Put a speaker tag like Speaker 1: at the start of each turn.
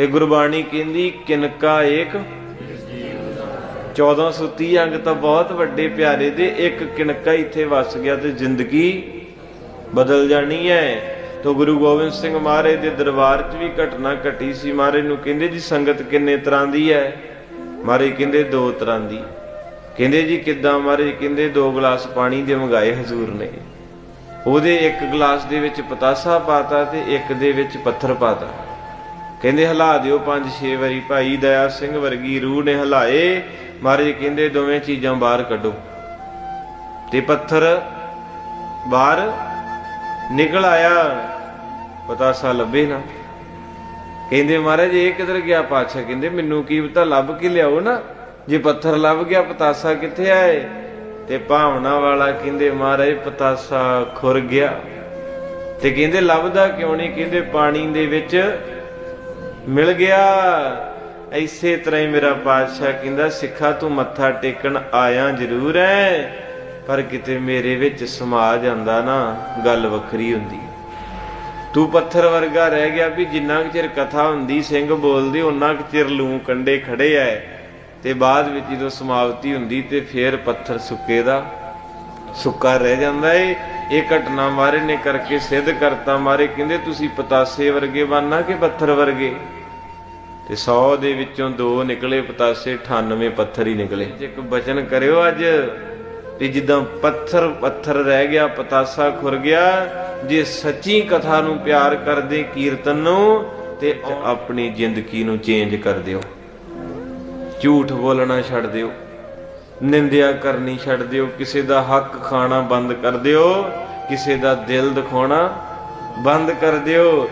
Speaker 1: ਤੇ ਗੁਰਬਾਣੀ ਕਹਿੰਦੀ, ਕਿਨਕਾ ਏਕ? 1430 ਅੰਗ ਤਾਂ ਬਹੁਤ ਵੱਡੇ ਪਿਆਰੇ ਦੇ, ਇੱਕ ਕਿਨਕਾ ਇੱਥੇ ਵਸ ਗਿਆ ਤੇ ਜ਼ਿੰਦਗੀ ਬਦਲ ਜਾਣੀ ਹੈ। ਤੋ ਗੁਰੂ ਗੋਬਿੰਦ ਸਿੰਘ ਮਹਾਰਾਜ ਦੇ ਦਰਬਾਰ 'ਚ ਵੀ ਘਟਨਾ ਘਟੀ ਸੀ। ਮਹਾਰਾਜ ਨੂੰ ਕਹਿੰਦੇ, ਜੀ, ਸੰਗਤ ਕਿੰਨੇ ਤਰ੍ਹਾਂ ਦੀ ਹੈ? ਮਹਾਰਾਜ ਕਹਿੰਦੇ, ਦੋ ਤਰ੍ਹਾਂ ਦੀ। ਕਹਿੰਦੇ, ਜੀ, ਕਿੱਦਾਂ? ਮਹਾਰਾਜ ਕਹਿੰਦੇ, ਦੋ ਗਲਾਸ ਪਾਣੀ ਦੇ ਮੰਗਾਏ ਹਜ਼ੂਰ ਨੇ। ਉਹਦੇ ਇੱਕ ਗਲਾਸ ਦੇ ਵਿੱਚ ਪਤਾਸਾ ਪਾਤਾ ਤੇ ਇੱਕ ਦੇ ਵਿੱਚ ਪੱਥਰ ਪਾਤਾ। ਕਹਿੰਦੇ, ਹਿਲਾ ਦਿਓ ਪੰਜ ਛੇ ਵਾਰੀ ਭਾਈ, ਦਇਆ ਸਿੰਘ ਵਰਗੀ ਰੂਹ ਨੇ ਹਿਲਾਏ। ਮਹਾਰਾਜ ਕਹਿੰਦੇ, ਦੋਵੇਂ ਚੀਜ਼ਾਂ ਬਾਹਰ ਕੱਢੋ। ਤੇ ਪੱਥਰ ਬਾਹਰ ਨਿਕਲ ਆਇਆ। ਪਤਾਸਾ ਲੱਭੇ ਨਾ। ਕਹਿੰਦੇ, ਮਹਾਰਾਜ ਇਹ ਕਿਧਰ ਗਿਆ ਪਾਛਾ ਕਹਿੰਦੇ, ਮੈਨੂੰ ਕੀ ਪਤਾ, ਲੱਭ ਕੇ ਲਿਆਓ ਨਾ। ਜੇ ਪੱਥਰ ਲੱਭ ਗਿਆ, ਪਤਾਸਾ ਕਿੱਥੇ ਆਏ? ਤੇ ਭਾਵਨਾ ਵਾਲਾ ਕਹਿੰਦੇ, ਮਹਾਰਾਜ, ਪਤਾਸਾ ਖੁਰ ਗਿਆ। ਤੇ ਕਹਿੰਦੇ, ਲੱਭਦਾ ਕਿਉਂ ਨਹੀਂ? ਕਹਿੰਦੇ, ਪਾਣੀ ਦੇ ਵਿੱਚ ਮਿਲ ਗਿਆ। ਐਸੇ ਤਰ੍ਹਾਂ ਹੀ ਮੇਰਾ ਪਾਤਸ਼ਾਹ ਕਹਿੰਦਾ, ਸਿੱਖਾ ਤੂੰ ਮੱਥਾ ਟੇਕਣ ਆਇਆ ਜ਼ਰੂਰ ਹੈ ਪਰ ਕਿਤੇ ਮੇਰੇ ਵਿੱਚ ਸਮਾ ਜਾਂਦਾ ਨਾ, ਗੱਲ ਵੱਖਰੀ ਹੁੰਦੀ ਤੂੰ ਪੱਥਰ ਵਰਗਾ ਰਹਿ ਗਿਆ ਵੀ ਜਿੰਨਾ ਕੁ ਚਿਰ ਕਥਾ ਹੁੰਦੀ, ਸਿੰਘ ਬੋਲਦੇ ਉਹਨਾਂ ਕੁ ਚਿਰ ਲੂ ਕੰਡੇ ਖੜੇ ਐ। ਤੇ ਬਾਅਦ ਵਿੱਚ ਜਦੋਂ ਸਮਾਪਤੀ ਹੁੰਦੀ, ਤੇ ਫੇਰ ਪੱਥਰ ਸੁੱਕੇ ਦਾ ਸੁੱਕਾ ਰਹਿ ਜਾਂਦਾ ਏ। ਇਹ ਘਟਨਾ ਮਾਰੇ ਨੇ ਕਰਕੇ ਸਿੱਧ ਕਰਤਾ ਮਾਰੇ, ਕਹਿੰਦੇ ਤੁਸੀਂ ਪਤਾਸੇ ਵਰਗੇ ਬਾਨਾ ਕਿ ਪੱਥਰ ਵਰਗੇ? ਤੇ 100 ਦੇ ਵਿੱਚੋਂ ਦੋ ਨਿਕਲੇ, ਪਤਾਸੇ 98 ਪੱਥਰ ਹੀ ਨਿਕਲੇ। ਇੱਕ ਬਚਨ ਕਰਿਓ ਅੱਜ, ਤੇ ਜਿੱਦਾਂ ਪੱਥਰ ਪੱਥਰ ਰਹਿ ਗਿਆ, ਪਤਾਸਾ ਖੁਰ ਗਿਆ, ਜੇ ਸੱਚੀ ਕਥਾ ਨੂੰ ਪਿਆਰ ਕਰਦੇ ਕੀਰਤਨ ਨੂੰ, ਤੇ ਆਪਣੀ ਜ਼ਿੰਦਗੀ ਨੂੰ ਚੇਂਜ ਕਰ ਦਿਓ। ਝੂਠ ਬੋਲਣਾ ਛੱਡ ਦਿਓ। ਨਿੰਦਿਆ ਕਰਨੀ ਛੱਡ ਦਿਓ, ਕਿਸੇ ਦਾ ਹੱਕ ਖਾਣਾ ਬੰਦ ਕਰ ਦਿਓ, ਕਿਸੇ ਦਾ ਦਿਲ ਦਿਖਾਉਣਾ ਬੰਦ ਕਰ ਦਿਓ।